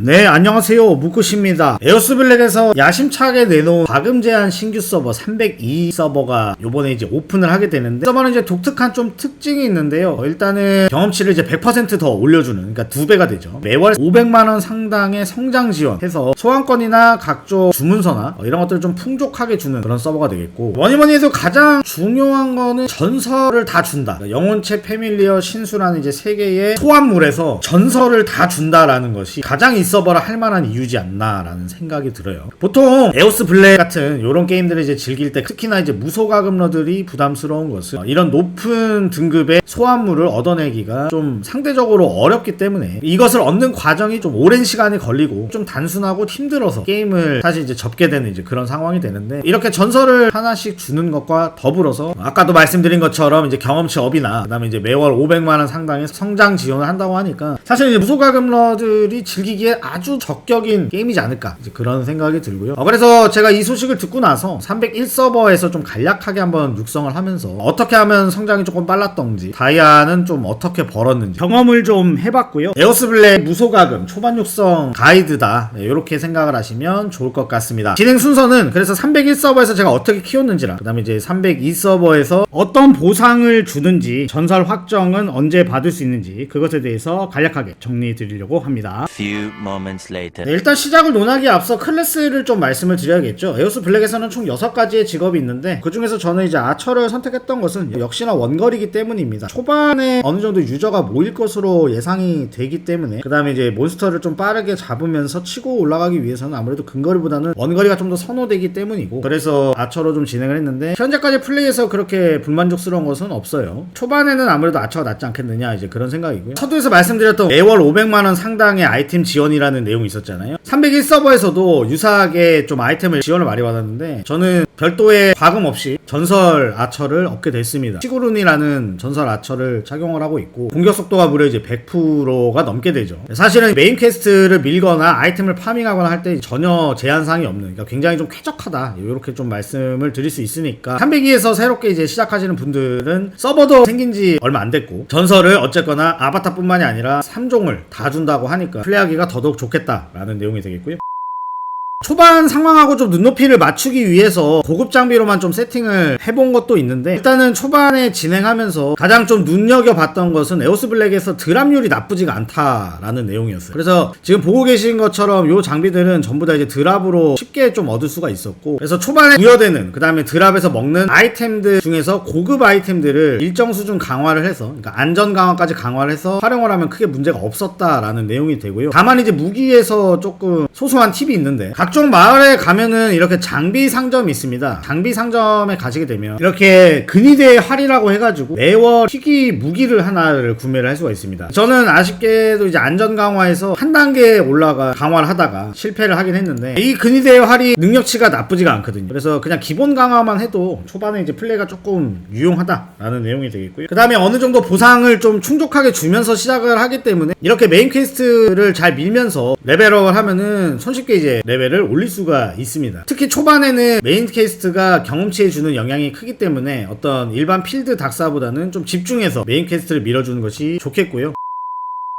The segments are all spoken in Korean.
네, 안녕하세요. 무쿠시입니다. 에어스블랙에서 야심차게 내놓은 과금 제한 신규 서버 302 서버가 요번에 이제 오픈을 하게 되는데 서버는 이제 독특한 좀 특징이 있는데요. 일단은 경험치를 이제 100%더 올려주는, 그러니까 두 배가 되죠. 매월 500만원 상당의 성장 지원해서 소환권이나 각종 주문서나 어, 이런 것들을 좀 풍족하게 주는 그런 서버가 되겠고 뭐니 뭐니 해도 가장 중요한 거는 전설을 다 준다. 그러니까 영혼체 패밀리어 신수라는 이제 세 개의 소환물에서 전설을 다 준다라는 것이 가장 이 서버를 할 만한 이유지 않나라는 생각이 들어요. 보통 에오스 블랙 같은 이런 게임들을 이제 즐길 때 특히나 이제 무소가금러들이 부담스러운 것은 어, 이런 높은 등급의 소환물을 얻어내기가 좀 상대적으로 어렵기 때문에 이것을 얻는 과정이 좀 오랜 시간이 걸리고 좀 단순하고 힘들어서 게임을 사실 이제 접게 되는 이제 그런 상황이 되는데 이렇게 전설을 하나씩 주는 것과 더불어서 아까도 말씀드린 것처럼 이제 경험치 업이나 그다음에 이제 매월 500만 원 상당의 성장 지원을 한다고 하니까 사실 이제 무소가금러들이 즐기기에 아주 적격인 게임이지 않을까 그런 생각이 들고요. 어, 그래서 제가 이 소식을 듣고 나서 301 서버에서 좀 간략하게 한번 육성을 하면서 어떻게 하면 성장이 조금 빨랐던지 다이아는 좀 어떻게 벌었는지 경험을 좀 해봤고요. 에어스블랙 무소가금 초반 육성 가이드다 이렇게 생각을 하시면 좋을 것 같습니다. 진행 순서는 그래서 301 서버에서 제가 어떻게 키웠는지랑 그다음에 이제 302 서버에서 어떤 보상을 주는지 전설 확정은 언제 받을 수 있는지 그것에 대해서 간략하게 정리해 드리려고 합니다. Moments later. 네, 일단 시작을 논하기에 앞서 클래스를 좀 말씀을 드려야겠죠. 에오스 블랙에서는 총 6가지의 직업이 있는데 그 중에서 저는 이제 아처를 선택했던 것은 역시나 원거리이기 때문입니다. 초반에 어느 정도 유저가 모일 것으로 예상이 되기 때문에 그 다음에 이제 몬스터를 좀 빠르게 잡으면서 치고 올라가기 위해서는 아무래도 근거리보다는 원거리가 좀 더 선호되기 때문이고 그래서 아처로 좀 진행을 했는데 현재까지 플레이에서 그렇게 불만족스러운 것은 없어요. 초반에는 아무래도 아처가 낫지 않겠느냐 이제 그런 생각이고요. 서두에서 말씀드렸던 매월 500만원 상당의 아이템 지원이 라는 내용이 있었잖아요. 301 서버에서도 유사하게 좀 아이템을 지원을 많이 받았는데 저는 별도의 과금 없이 전설 아처를 얻게 됐습니다. 시구룬이라는 전설 아처를 착용을 하고 있고 공격 속도가 무려 이제 100%가 넘게 되죠. 사실은 메인 퀘스트를 밀거나 아이템을 파밍하거나 할 때 전혀 제한사항이 없는 그러니까 굉장히 좀 쾌적하다 이렇게 좀 말씀을 드릴 수 있으니까 302에서 새롭게 이제 시작하시는 분들은 서버도 생긴 지 얼마 안 됐고 전설을 어쨌거나 아바타뿐만이 아니라 3종을 다 준다고 하니까 플레이하기가 더더욱 좋겠다라는 내용이 되겠고요. 초반 상황하고 좀 눈높이를 맞추기 위해서 고급 장비로만 좀 세팅을 해본 것도 있는데 일단은 초반에 진행하면서 가장 좀 눈여겨봤던 것은 에오스 블랙에서 드랍률이 나쁘지가 않다라는 내용이었어요. 그래서 지금 보고 계신 것처럼 요 장비들은 전부 다 이제 드랍으로 쉽게 좀 얻을 수가 있었고 그래서 초반에 부여되는 그 다음에 드랍에서 먹는 아이템들 중에서 고급 아이템들을 일정 수준 강화를 해서 그러니까 안전 강화까지 강화를 해서 활용을 하면 크게 문제가 없었다라는 내용이 되고요. 다만 이제 무기에서 조금 소소한 팁이 있는데 각종 마을에 가면은 이렇게 장비 상점이 있습니다. 장비 상점에 가시게 되면 이렇게 근위대의 활이라고 해가지고 매월 희귀 무기를 하나를 구매를 할 수가 있습니다. 저는 아쉽게도 이제 안전 강화에서 한 단계 올라가 강화를 하다가 실패를 하긴 했는데 이 근위대의 활이 능력치가 나쁘지가 않거든요. 그래서 그냥 기본 강화만 해도 초반에 이제 플레이가 조금 유용하다라는 내용이 되겠고요. 그 다음에 어느 정도 보상을 좀 충족하게 주면서 시작을 하기 때문에 이렇게 메인 퀘스트를 잘 밀면서 레벨업을 하면은 손쉽게 이제 레벨을 올릴 수가 있습니다. 특히 초반에는 메인 퀘스트가 경험치에 주는 영향이 크기 때문에 어떤 일반 필드 닥사보다는 좀 집중해서 메인 퀘스트를 밀어주는 것이 좋겠고요.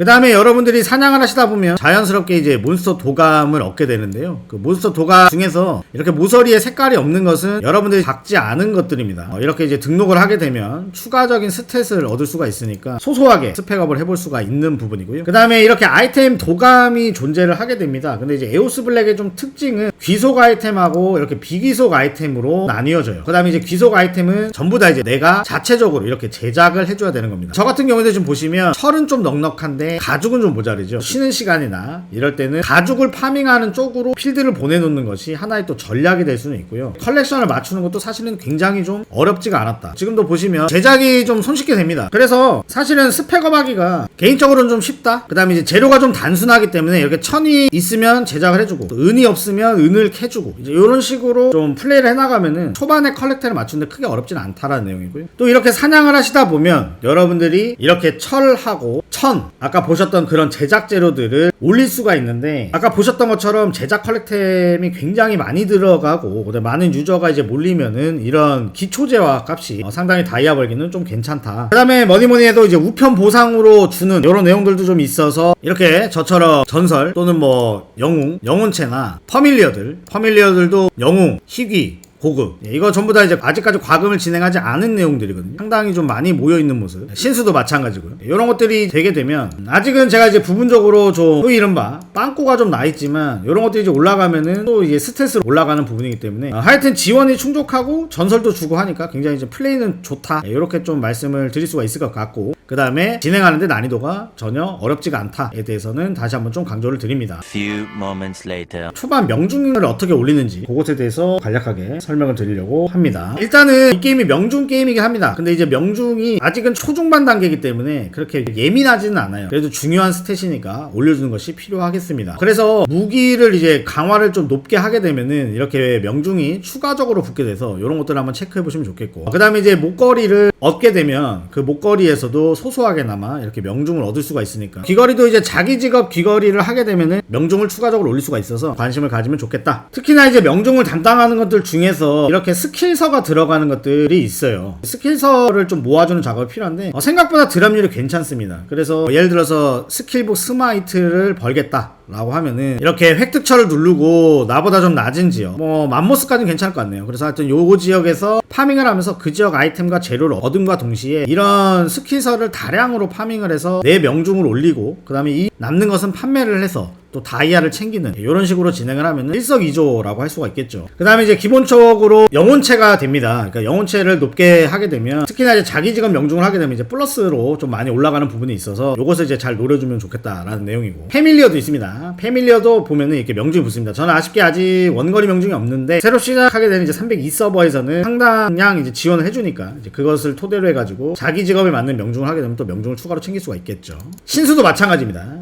그 다음에 여러분들이 사냥을 하시다 보면 자연스럽게 이제 몬스터 도감을 얻게 되는데요. 그 몬스터 도감 중에서 이렇게 모서리에 색깔이 없는 것은 여러분들이 박지 않은 것들입니다. 어, 이렇게 이제 등록을 하게 되면 추가적인 스탯을 얻을 수가 있으니까 소소하게 스펙업을 해볼 수가 있는 부분이고요. 그 다음에 이렇게 아이템 도감이 존재를 하게 됩니다. 근데 이제 에오스 블랙의 좀 특징은 귀속 아이템하고 이렇게 비귀속 아이템으로 나뉘어져요. 그 다음에 이제 귀속 아이템은 전부 다 이제 내가 자체적으로 이렇게 제작을 해줘야 되는 겁니다. 저 같은 경우는 좀 보시면 철은 좀 넉넉한데 가죽은 좀 모자르죠. 쉬는 시간이나 이럴 때는 가죽을 파밍하는 쪽으로 필드를 보내놓는 것이 하나의 또 전략이 될 수는 있고요. 컬렉션을 맞추는 것도 사실은 굉장히 좀 어렵지가 않았다. 지금도 보시면 제작이 좀 손쉽게 됩니다. 그래서 사실은 스펙업 하기가 개인적으로는 좀 쉽다. 그 다음에 이제 재료가 좀 단순하기 때문에 이렇게 천이 있으면 제작을 해주고 또 은이 없으면 은을 캐주고 이제 이런 식으로 좀 플레이를 해나가면은 초반에 컬렉터를 맞추는데 크게 어렵지는 않다라는 내용이고요. 또 이렇게 사냥을 하시다 보면 여러분들이 이렇게 철하고 천 아까 아까 보셨던 그런 제작 재료들을 올릴 수가 있는데 아까 보셨던 것처럼 제작 컬렉템이 굉장히 많이 들어가고 많은 유저가 이제 몰리면은 이런 기초제화 값이 어, 상당히 다이아 벌기는 좀 괜찮다. 그 다음에 뭐니뭐니 해도 이제 우편 보상으로 주는 이런 내용들도 좀 있어서 이렇게 저처럼 전설 또는 뭐 영웅, 영혼체나 퍼밀리어들, 퍼밀리어들도 영웅, 희귀 고급. 예, 이거 전부 다 이제 아직까지 과금을 진행하지 않은 내용들이거든요. 상당히 좀 많이 모여있는 모습. 신수도 마찬가지고요. 이런 것들이 되게 되면 아직은 제가 이제 부분적으로 좀 소위 이른바 빵꾸가 좀 나있지만 이런 것들이 이제 올라가면은 또 이제 스탯으로 올라가는 부분이기 때문에 어, 하여튼 지원이 충족하고 전설도 주고 하니까 굉장히 이제 플레이는 좋다. 이렇게 좀 말씀을 드릴 수가 있을 것 같고 그 다음에 진행하는데 난이도가 전혀 어렵지가 않다에 대해서는 다시 한번 좀 강조를 드립니다 Few moments later. 초반 명중을 어떻게 올리는지 그것에 대해서 간략하게 설명을 드리려고 합니다. 일단은 이 게임이 명중 게임이긴 합니다. 근데 이제 명중이 아직은 초중반 단계이기 때문에 그렇게 예민하지는 않아요. 그래도 중요한 스탯이니까 올려주는 것이 필요하겠습니다. 그래서 무기를 이제 강화를 좀 높게 하게 되면은 이렇게 명중이 추가적으로 붙게 돼서 이런 것들을 한번 체크해 보시면 좋겠고 그 다음에 이제 목걸이를 얻게 되면 그 목걸이에서도 소소하게나마 이렇게 명중을 얻을 수가 있으니까 귀걸이도 이제 자기 직업 귀걸이를 하게 되면은 명중을 추가적으로 올릴 수가 있어서 관심을 가지면 좋겠다. 특히나 이제 명중을 담당하는 것들 중에서 이렇게 스킬서가 들어가는 것들이 있어요. 스킬서를 좀 모아주는 작업이 필요한데 어, 생각보다 드랍률이 괜찮습니다. 그래서 예를 들어서 스킬북 스마이트를 벌겠다. 라고 하면은 이렇게 획득처를 누르고 나보다 좀 낮은 지역 뭐 맘모스까지는 괜찮을 것 같네요. 그래서 하여튼 요 지역에서 파밍을 하면서 그 지역 아이템과 재료를 얻음과 동시에 이런 스킬서를 다량으로 파밍을 해서 내 명중을 올리고 그 다음에 이 남는 것은 판매를 해서 또 다이아를 챙기는 이런 식으로 진행을 하면 일석이조라고 할 수가 있겠죠. 그 다음에 이제 기본적으로 영혼체가 됩니다. 그러니까 영혼체를 높게 하게 되면 특히나 이제 자기 직업 명중을 하게 되면 이제 플러스로 좀 많이 올라가는 부분이 있어서 이것을 이제 잘 노려주면 좋겠다라는 내용이고 패밀리어도 있습니다. 패밀리어도 보면은 이렇게 명중이 붙습니다. 저는 아쉽게 아직 원거리 명중이 없는데 새로 시작하게 되는 이제 302 서버에서는 상당량 이제 지원을 해주니까 이제 그것을 토대로 해가지고 자기 직업에 맞는 명중을 하게 되면 또 명중을 추가로 챙길 수가 있겠죠. 신수도 마찬가지입니다.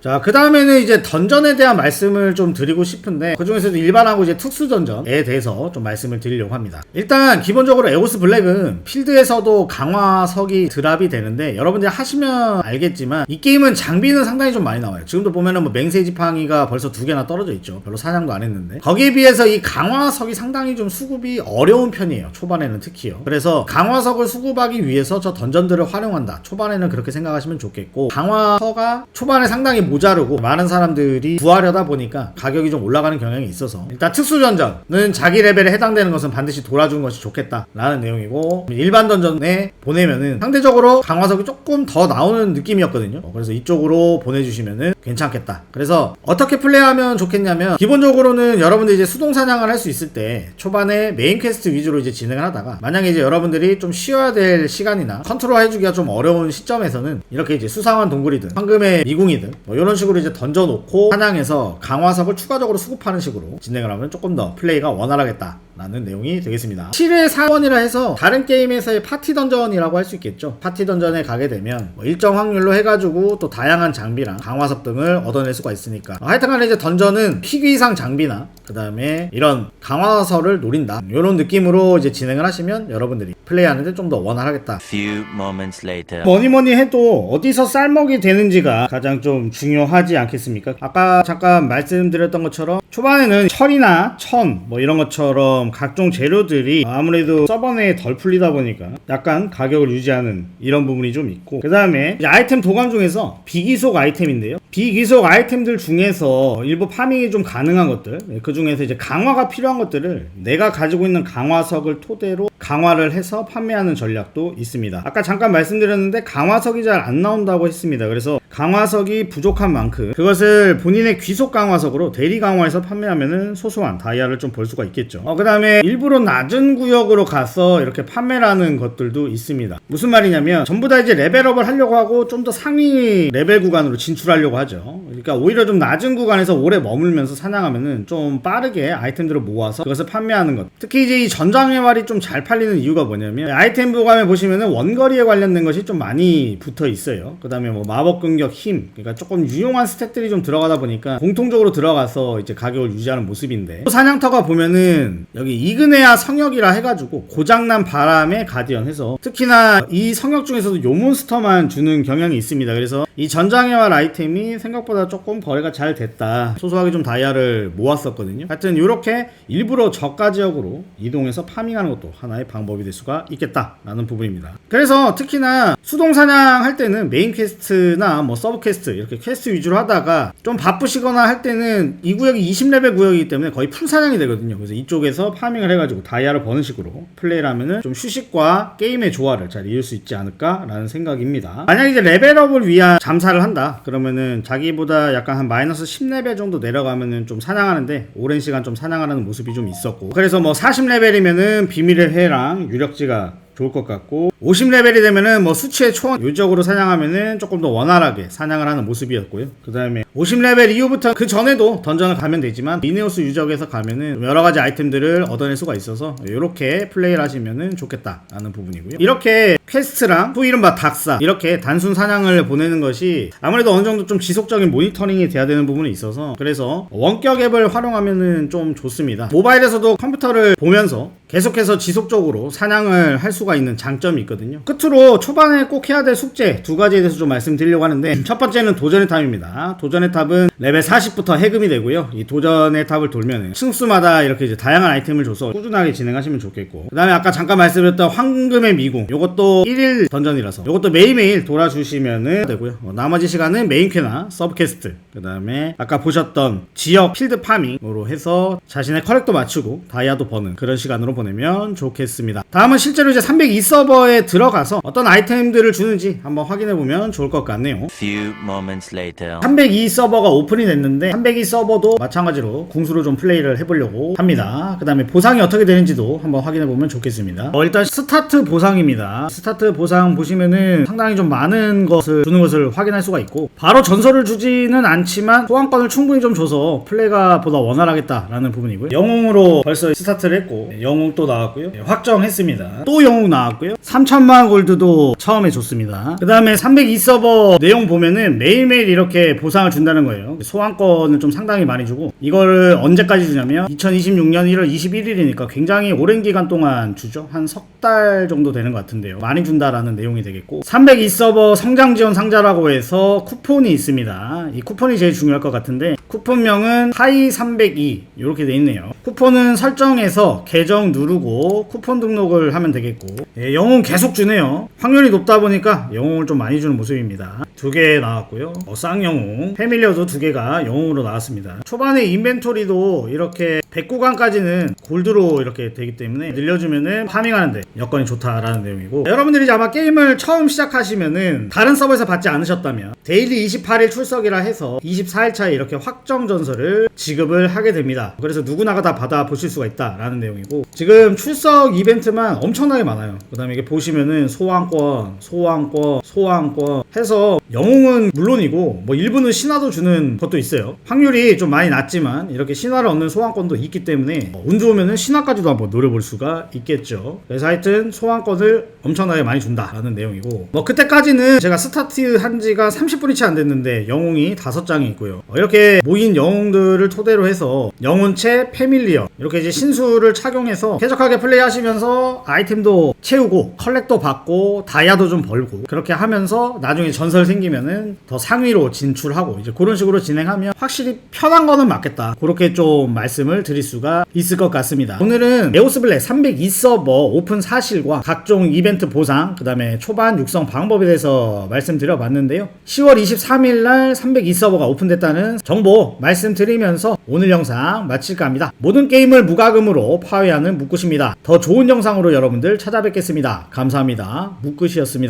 자, 그 다음에는 이제 던전에 대한 말씀을 좀 드리고 싶은데, 그 중에서도 일반하고 이제 특수 던전에 대해서 좀 말씀을 드리려고 합니다. 일단, 기본적으로 에오스 블랙은 필드에서도 강화석이 드랍이 되는데, 여러분들이 하시면 알겠지만, 이 게임은 장비는 상당히 좀 많이 나와요. 지금도 보면은 뭐 맹세 지팡이가 벌써 두 개나 떨어져 있죠. 별로 사냥도 안 했는데. 거기에 비해서 이 강화석이 상당히 좀 수급이 어려운 편이에요. 초반에는 특히요. 그래서 강화석을 수급하기 위해서 저 던전들을 활용한다. 초반에는 그렇게 생각하시면 좋겠고, 강화서가 초반에 상당히 모자르고 많은 사람들이 구하려다 보니까 가격이 좀 올라가는 경향이 있어서 일단 특수 던전은 자기 레벨에 해당되는 것은 반드시 돌아주는 것이 좋겠다라는 내용이고 일반 던전에 보내면은 상대적으로 강화석이 조금 더 나오는 느낌이었거든요. 어, 그래서 이쪽으로 보내주시면은 괜찮겠다. 그래서 어떻게 플레이하면 좋겠냐면 기본적으로는 여러분들 이제 수동 사냥을 할 수 있을 때 초반에 메인 퀘스트 위주로 이제 진행을 하다가 만약에 이제 여러분들이 좀 쉬어야 될 시간이나 컨트롤 해주기가 좀 어려운 시점에서는 이렇게 이제 수상한 동굴이든 황금의 미궁이든 뭐 이런 식으로 이제 던져놓고 사냥해서 강화석을 추가적으로 수급하는 식으로 진행을 하면 조금 더 플레이가 원활하겠다. 라는 내용이 되겠습니다. 7회 4원이라 해서 다른 게임에서의 파티 던전이라고 할 수 있겠죠. 파티 던전에 가게 되면 뭐 일정 확률로 해가지고 또 다양한 장비랑 강화석 등을 얻어낼 수가 있으니까 어, 하여튼간에 이제 던전은 희귀 이상 장비나 그 다음에 이런 강화서를 노린다 이런 느낌으로 이제 진행을 하시면 여러분들이 플레이하는데 좀 더 원활하겠다. Few moments later. 뭐니 뭐니 해도 어디서 쌀먹이 되는지가 가장 좀 중요하지 않겠습니까? 아까 잠깐 말씀드렸던 것처럼 초반에는 철이나 천 뭐 이런 것처럼 각종 재료들이 아무래도 서버 내에 덜 풀리다 보니까 약간 가격을 유지하는 이런 부분이 좀 있고 그 다음에 아이템 도감 중에서 비기속 아이템인데요. 비기속 아이템들 중에서 일부 파밍이 좀 가능한 것들 그 중에서 이제 강화가 필요한 것들을 내가 가지고 있는 강화석을 토대로 강화를 해서 판매하는 전략도 있습니다. 아까 잠깐 말씀드렸는데 강화석이 잘 안 나온다고 했습니다. 그래서 강화석이 부족한 만큼 그것을 본인의 귀속 강화석으로 대리 강화해서 판매하면은 소소한 다이아를 좀 벌 수가 있겠죠. 어, 그 다음에 일부러 낮은 구역으로 가서 이렇게 판매라는 것들도 있습니다. 무슨 말이냐면 전부 다 이제 레벨업을 하려고 하고 좀 더 상위 레벨 구간으로 진출하려고 하죠. 그러니까 오히려 좀 낮은 구간에서 오래 머물면서 사냥하면은 좀 빠르게 아이템들을 모아서 그것을 판매하는 것. 특히 이제 이 전장의 말이 좀 잘 팔리는 이유가 뭐냐면 아이템 보감에 보시면은 원거리에 관련된 것이 좀 많이 붙어 있어요. 그 다음에 뭐 마법 끈 공격, 힘 그러니까 조금 유용한 스탯들이 좀 들어가다 보니까 공통적으로 들어가서 이제 가격을 유지하는 모습인데 또 사냥터가 보면은 여기 이그네아 성역이라 해가지고 고장난 바람의 가디언 해서 특히나 이 성역 중에서도 요 몬스터만 주는 경향이 있습니다. 그래서 이 전장애활 아이템이 생각보다 조금 거래가 잘 됐다. 소소하게 좀 다이아를 모았었거든요. 하여튼 이렇게 일부러 저가 지역으로 이동해서 파밍하는 것도 하나의 방법이 될 수가 있겠다라는 부분입니다. 그래서 특히나 수동 사냥 할 때는 메인 퀘스트나 뭐 서브 퀘스트 이렇게 퀘스트 위주로 하다가 좀 바쁘시거나 할 때는 이 구역이 20레벨 구역이기 때문에 거의 풀 사냥이 되거든요. 그래서 이쪽에서 파밍을 해가지고 다이아를 버는 식으로 플레이를 하면은 좀 휴식과 게임의 조화를 잘 이룰 수 있지 않을까라는 생각입니다. 만약 이제 레벨업을 위한 잠사를 한다 그러면은 자기보다 약간 한 마이너스 10레벨 정도 내려가면은 좀 사냥하는데 오랜 시간 좀 사냥하는 모습이 좀 있었고 그래서 뭐 40레벨이면은 비밀의 회랑 유력지가 좋을 것 같고 50레벨이 되면은 뭐 수치의 초원 요적으로 사냥하면은 조금 더 원활하게 사냥을 하는 모습이었고요. 그 다음에 50레벨 이후부터 그 전에도 던전을 가면 되지만 미네오스 유적에서 가면은 여러 가지 아이템들을 얻어낼 수가 있어서 이렇게 플레이를 하시면은 좋겠다라는 부분이고요. 이렇게 퀘스트랑 또 이른바 닥사 이렇게 단순 사냥을 보내는 것이 아무래도 어느 정도 좀 지속적인 모니터링이 돼야 되는 부분이 있어서 그래서 원격 앱을 활용하면은 좀 좋습니다. 모바일에서도 컴퓨터를 보면서 계속해서 지속적으로 사냥을 할 수가 있는 장점이 있거든요. 끝으로 초반에 꼭 해야 될 숙제 두 가지에 대해서 좀 말씀드리려고 하는데 첫 번째는 도전의 탑입니다. 도전의 탑은 레벨 40부터 해금이 되고요. 이 도전의 탑을 돌면은 층수마다 이렇게 이제 다양한 아이템을 줘서 꾸준하게 진행하시면 좋겠고 그다음에 아까 잠깐 말씀드렸던 황금의 미궁 요것도 1일 던전이라서 요것도 매일매일 돌아주시면은 되고요. 어, 나머지 시간은 메인캐나 서브캐스트 그 다음에 아까 보셨던 지역 필드 파밍으로 해서 자신의 컬렉도 맞추고 다이아도 버는 그런 시간으로 보내면 좋겠습니다. 다음은 실제로 이제 302 서버에 들어가서 어떤 아이템들을 주는지 한번 확인해 보면 좋을 것 같네요. Few moments later. 302 서버가 오픈이 됐는데 302 서버도 마찬가지로 궁수로 좀 플레이를 해보려고 합니다. 그 다음에 보상이 어떻게 되는지도 한번 확인해 보면 좋겠습니다. 어, 일단 스타트 보상입니다. 스타트 보상 보시면은 상당히 좀 많은 것을 주는 것을 확인할 수가 있고 바로 전설을 주지는 않 지만 소환권을 충분히 좀 줘서 플레이가 보다 원활하겠다라는 부분이고요. 영웅으로 벌써 스타트를 했고 네, 영웅 또 나왔고요. 네, 확정했습니다. 또 영웅 나왔고요. 3천만 골드도 처음에 줬습니다. 그 다음에 302 서버 내용 보면은 매일매일 이렇게 보상을 준다는 거예요. 소환권을 좀 상당히 많이 주고 이거를 언제까지 주냐면 2026년 1월 21일이니까 굉장히 오랜 기간 동안 주죠. 한 석 달 정도 되는 것 같은데요. 많이 준다라는 내용이 되겠고 302 서버 성장 지원 상자라고 해서 쿠폰이 있습니다. 이 쿠폰 이 제일 중요할 것 같은데 쿠폰명은 하이 302 이렇게 돼 있네요. 쿠폰은 설정해서 계정 누르고 쿠폰 등록을 하면 되겠고 예, 영웅 계속 주네요. 확률이 높다 보니까 영웅을 좀 많이 주는 모습입니다. 두 개 나왔고요. 어, 쌍영웅 패밀리어도 두 개가 영웅으로 나왔습니다. 초반에 인벤토리도 이렇게 109강까지는 골드로 이렇게 되기 때문에 늘려주면은 파밍하는데 여건이 좋다라는 내용이고 여러분들이 이제 아마 게임을 처음 시작하시면은 다른 서버에서 받지 않으셨다면 데일리 28일 출석이라 해서 24일 차에 이렇게 확정 전설을 지급을 하게 됩니다. 그래서 누구나가 다 받아 보실 수가 있다라는 내용이고 지금 출석 이벤트만 엄청나게 많아요. 그다음에 이게 보시면은 소환권, 소환권, 소환권 해서 영웅은 물론이고 뭐 일부는 신화도 주는 것도 있어요. 확률이 좀 많이 낮지만 이렇게 신화를 얻는 소환권도 있기 때문에 어, 운 좋으면은 신화까지도 한번 노려볼 수가 있겠죠. 그래서 하여튼 소환권을 엄청나게 많이 준다라는 내용이고 뭐 그때까지는 제가 스타트 한 지가 30분이 채 안 됐는데 영웅이 5장이 있고요. 어, 이렇게 모인 영웅들을 토대로 해서 영혼체 패밀리어 이렇게 이제 신수를 착용해서 쾌적하게 플레이하시면서 아이템도 채우고 컬렉도 받고 다이아도 좀 벌고 그렇게 하면서 나중에 전설 생기면은 더 상위로 진출하고 이제 그런 식으로 진행하면 확실히 편한 거는 맞겠다. 그렇게 좀 말씀을 드릴 수가 있을 것 같습니다. 오늘은 에오스 블랙 302 서버 오픈 사실과 각종 이벤트 보상 그 다음에 초반 육성 방법에 대해서 말씀드려 봤는데요. 10월 23일 날 302 서버가 오픈됐다는 정보 말씀드리면서 오늘 영상 마칠까 합니다. 모든 게임을 무과금으로 파괴하는 묵굿입니다. 더 좋은 영상으로 여러분들 찾아뵙겠습니다. 감사합니다. 묵굿이었습니다.